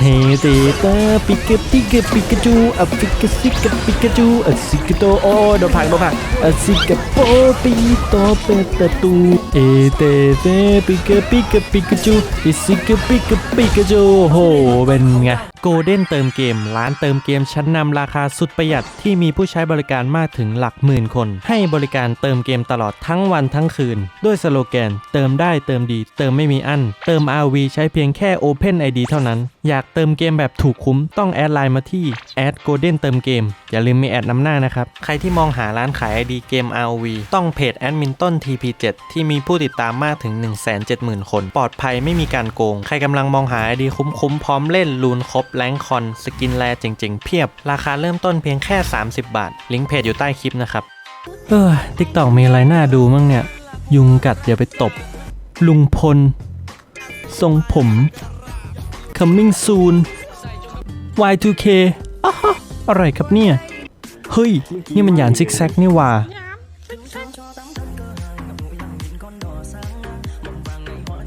เฮเตเตอร์ปิกาปิกาปิกาจูอะปิกาซิกปิกาจูอะซิกโตโอโดนผักโดนผักอะซิกโปปิโตเปตะตูเอเตเตปิกาปิกาปิกาจูอิซิกปิกาปิกาจูโหเป็นไง โกลเด้นเติมเกม ร้านเติมเกมชั้นนำราคาสุดประหยัดที่มีผู้ใช้บริการมากถึงหลักหมื่นคน ให้บริการเติมเกมตลอดทั้งวันทั้งคืน ด้วยสโลแกน เติมได้เติมดี เติมไม่มีอั้น เติม RV ใช้เพียงแค่ Open ID เท่านั้น อยากเติมเกมแบบถูกคุ้มต้องแอดไลน์มาที่แอดโกลเด้นเติมเกมอย่าลืมมีแอดนำหน้านะครับ ใครที่มองหาร้านขาย ID เกม RV ต้องเพจแอดมินต้น TP7 ที่มีผู้ติดตามมากถึง 170,000 คน ปลอดภัยไม่มีการโกง ใครกำลังมองหา ID คุ้มๆพร้อมเล่นลูนครบแรงคอน สกินแลเจ๋งๆ เพียบ ราคาเริ่มต้นเพียงแค่ 30 บาท ลิงก์เพจอยู่ใต้คลิปนะครับ เออทิกตอกมีอะไรน่าดูมั่งเนี่ย ยุงกัดอย่าไปตบ ลุงพล ทรงผม coming soon Y2K อ้าวอะไรครับเนี่ย เฮ้ย นี่มันหยานซิกแซกนี่ว่า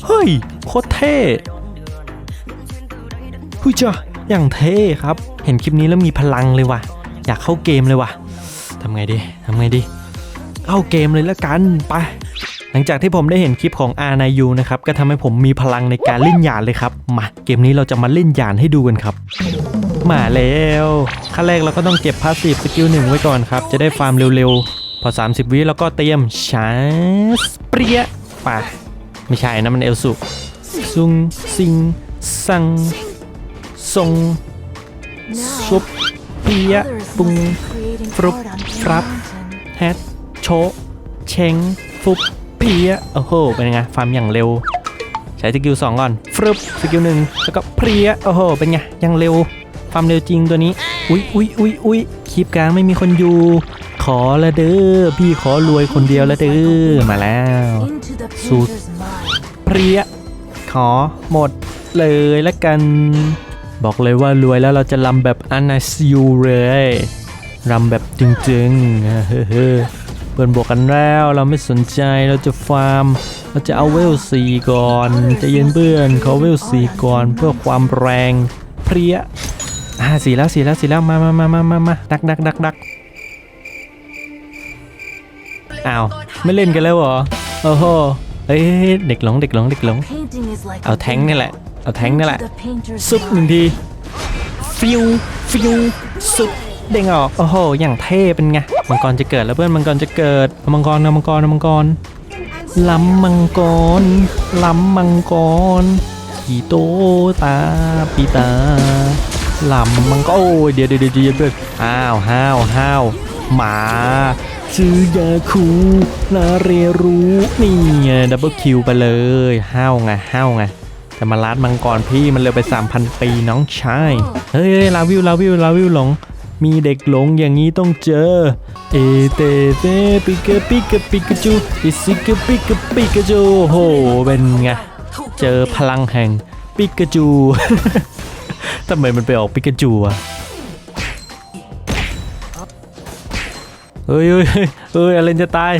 เฮ้ย โคตรเท่หุยจ้ะ อย่างเท่ครับ เห็นคลิปนี้แล้วมีพลังเลยว่ะ อยากเข้าเกมเลยว่ะทำไงดีทำไงดี เข้าเกมเลยละกันไปหลังจากที่ผมได้เห็นคลิปของอานายูนะครับก็ทำให้ผมมีพลังในการเล่นหยานเลยครับมาเกมนี้เราจะมาเล่นหยานให้ดูกันครับมาแล้วขั้นแรกเราก็ต้องเก็บพาสซีฟสกิลหนึ่งไว้ก่อนครับ จะได้ฟาร์มเร็วๆ พอ 30 วิเราก็เตรียมชาร์สเปรียไปไม่ใช่นะมันเอลสุซุงซิงซัง ทรงซุปเปียปุงฟรุบฟรับแฮตโชะเชงฟุบเพียโอ้โห เป็นไง ฟาร์มอย่างเร็ว ใช้สกิล2ก่อนฟรึบสกิลหนึ่งแล้วก็เพรียโอ้โห เป็นไง ยังเร็ว ฟาร์มเร็วจริงตัวนี้ อุ๊ยอุ๊ยอุ๊ยอุ๊ยคลิปกลางไม่มีคนอยู่ ขอละเด้อ พี่ขอรวยคนเดียวละเด้อ มาแล้วสูตรเพรียขอหมดเลยละกัน บอกเลยว่ารวยแล้วเราจะลำแบบอันาซิวเลยรำแบบจริงๆเฮ้อเฮ้อเปิดบวกกันแล้วเราไม่สนใจเราจะฟาร์ม เราจะเอาเวลสีก่อนจะเย็นเพื่อนเขาเวลสีก่อนเพื่อความแรงเพรียอ่าสีแล้วสีแล้วสีแล้วมามามามามามาดักดักดักดักอ้าวไม่เล่นกันแล้วเหรอโอ้โหเอ้ยเด็กหลงเด็กหลงเด็กหลงเอาแท้งนี่แหละ เอาแท้งแท้งนี่นี่แหแหละละซุปหนึ่งทีฟิวฟิวซุปเด้งออกโอ้โหอย่างเท่เป็นไงมังกรจะเกิดแล้วเพื่อนมังกรจะเกิดเอามังกรเอามังกรเอามังกรล้ำมังกรล้ำมังกรขี่โตตาปีตาล้ำมังกรโอ้ยเดี๋ยวเดี๋ยวเดี๋ยวเดี๋ยวเพื่อนอ้าวห้าวห้าวหมาซื้อยาคูนาเรรู้นี่ไงดับเบิลคิวไปเลยห้าวไงห้าวไง จะมาลัดมังกรพี่มันเร็วไป 3,000 ปีน้องชายเฮ้ยเฮ้ยลาวิวลาวิวลาวิวหลง มีเด็กหลงอย่างนี้ต้องเจอ เอเตเตปิกาปิกาปิกาจูอิซิกาปิกาปิกาจูโอ้โหเป็นไง เจอพลังแห่งปิกาจูทำไมมันไปออกปิกาจูอะเฮ้ยเฮ้ยเฮ้ยเฮ้ยอะไรจะตาย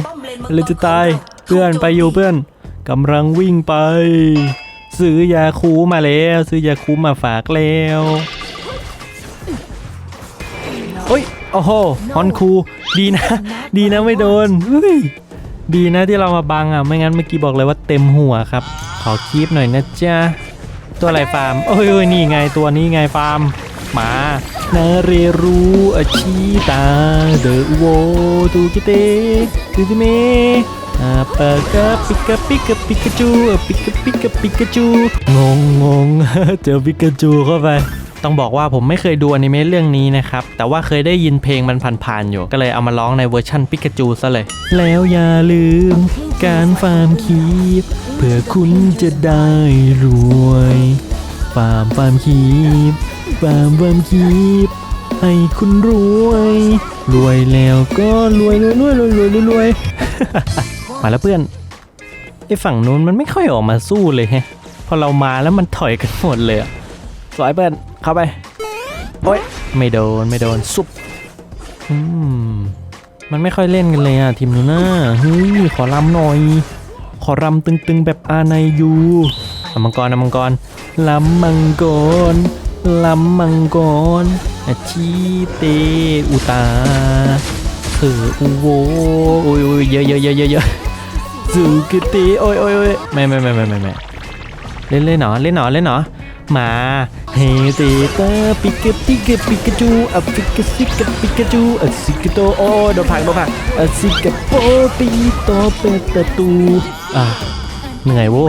อะไรจะตาย เพื่อนไปอยู่เพื่อนกำลังวิ่งไป ซื้อยาคูมาแล้ว ซื้อยาคูมาฝากแล้วโอ้ยโอ้โหฮอนคูดีนะ ดีนะไม่โดนเฮ้ยดีนะที่เรามาบังอะไม่งั้นเมื่อกี้บอกเลยว่าเต็มหัวครับ ขอคีบหน่อยนะจ๊ะตัวอะไรฟาร์มโอ้ยโอ้ยนี่ไงตัวนี้ไงฟาร์มมานาเรรูอาชีตาเดอโวตูกิเตตูกิเม ปากกาปิกาปิกาปิกาจูปิกาปิกาปิกาจูงงงงเจอปิกาจูเข้าไปต้องบอกว่าผมไม่เคยดูอนิเมะเรื่องนี้นะครับ แต่ว่าเคยได้ยินเพลงมันผ่านๆอยู่ ก็เลยเอามาร้องในเวอร์ชั่นปิกาจูซะเลย แล้วอย่าลืมการฟาร์มคีบเพื่อคุณจะได้รวย ฟาร์มฟาร์มคีบฟาร์มฟาร์มคีบให้คุณรวย รวยแล้วก็รวยรวยรวยรวยรวยรวยรวย มาแล้วเพื่อนไอ้ฝั่งนู้นมันไม่ค่อยออกมาสู้เลยแฮะพอเรามาแล้วมันถอยกันหมดเลยสวยเพื่อนเข้าไปโอ๊ยไม่โดนไม่โดนสุบอืมมันไม่ค่อยเล่นกันเลยอะทีมนู้นน่ะเฮ้ยขอรำหน่อย ขอรำตึงๆแบบอาในยูเอมังกรอมังกรลำมังกรลำมังกรอาชีเตอุตาคืออุโวอ้ยโอ้ยเยอะเยอะเยอะเยอะ เยอะสุกติโอ้ยโอ้ยโอ้ยไม่ไม่ไม่ไม่ไม่ไม่เล่นเล่นหนอเล่นหนอเล่นหนอมาเฮเตเตอร์ปิกาปิกาปิกาจูอะปิกาซิกาปิกาจูอะซิกาโตโอ้โดนผักโดนผักอะซิกาโปปิโตเปตตูอะเหนื่อยโว้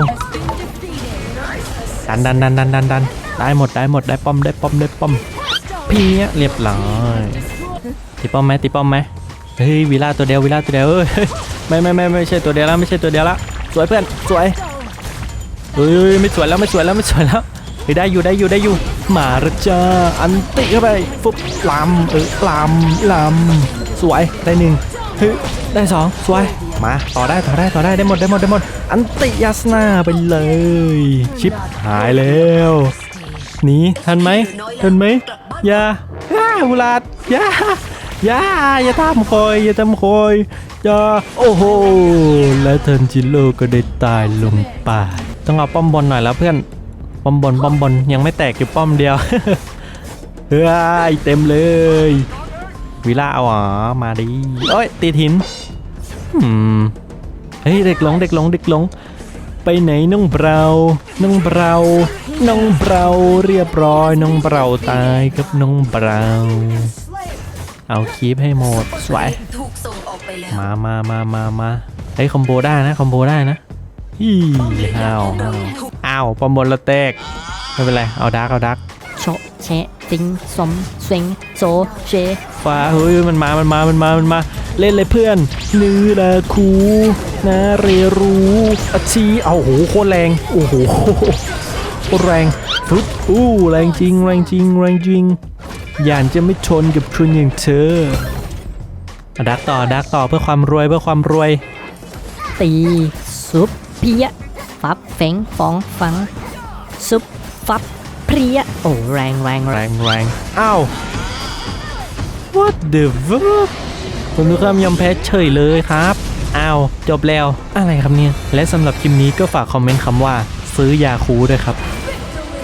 ดันดันดันดันดันดันได้หมดได้หมดได้ป้อมได้ป้อมได้ป้อมพี่เพี้ยเรียบร้อยตีป้อมไหมตีป้อมไหมเฮ้ยวิลาตัวเดียววิลาตัวเดียวเอ้ย ไม่ไม่ไม่ไม่ใช่ตัวเดียวแล้วไม่ใช่ตัวเดียวละสวยเพื่อนสวยเฮ้ยไม่สวยแล้วไม่สวยแล้วไม่สวยแล้วเฮ้ยได้อยู่ได้อยู่ได้อยู่มาและจ้าอันติเข้าไปฟุบลำเออลำลำสวยได้หนึ่งเฮ้ยได้สองสวยมาต่อได้ต่อได้ต่อได้ได้หมดได้หมดได้หมดอันติยาสนาไปเลย ชิปหายแล้วหนีทันไหมทันไหมอย่าอย่าบุลาดอย่าอย่าอย่าทำคอยอย่าทำคอย อย่าโอ้โห และเทิร์นจิโร่ก็ได้ตายลงไปต้องเอาป้อมบนหน่อยแล้วเพื่อน ป้อมบนป้อมบนยังไม่แตกอยู่ป้อมเดียว เฮ้ยเต็มเลย วิลาเอาเหรอมาดิโอ้ยตีหินอืมเฮ้ยเด็กหลงเด็กหลงเด็กหลง ไปไหนน้องเบราน้องเบราน้องเบราเรียบร้อยน้องเบราตายครับน้องเบราเอาคีบให้หมดสวยถูกส่งออก ไปแล้ว มามามามามาเฮ้ยคอมโบได้นะคอมโบได้นะฮี่อ้าวอ้าวอ้าวปอมบนละแตกไม่เป็นไรเอาดักเอาดักโชะแชะติงสมสวิงโซเชฟ้าเฮ้ยมันมามันมามันมามันมาเล่นเลยเพื่อนนือละคูนะเรรูอาชีเอาโหโคตรแรงโอ้โหโคตรแรงฟึบอู้แรงจริงแรงจริงแรงจริงอย่านจะไม่ชนกับคนอย่างเธอเอา ดักต่อดักต่อเพื่อความรวยเพื่อความรวย ตีซุปเพียฟับเฟงฟองฟังซุปฟับเพรียโอ้แรงแรงแรแรง งแรงอ้าว what the fuck คุณทุกท่านยอมแพ้เฉยเลยครับอ้าวจบแล้วอะไรครับเนี่ย และสำหรับคลิปนี้ก็ฝากคอมเมนต์คำว่า ซื้อยาคูด้วยครับ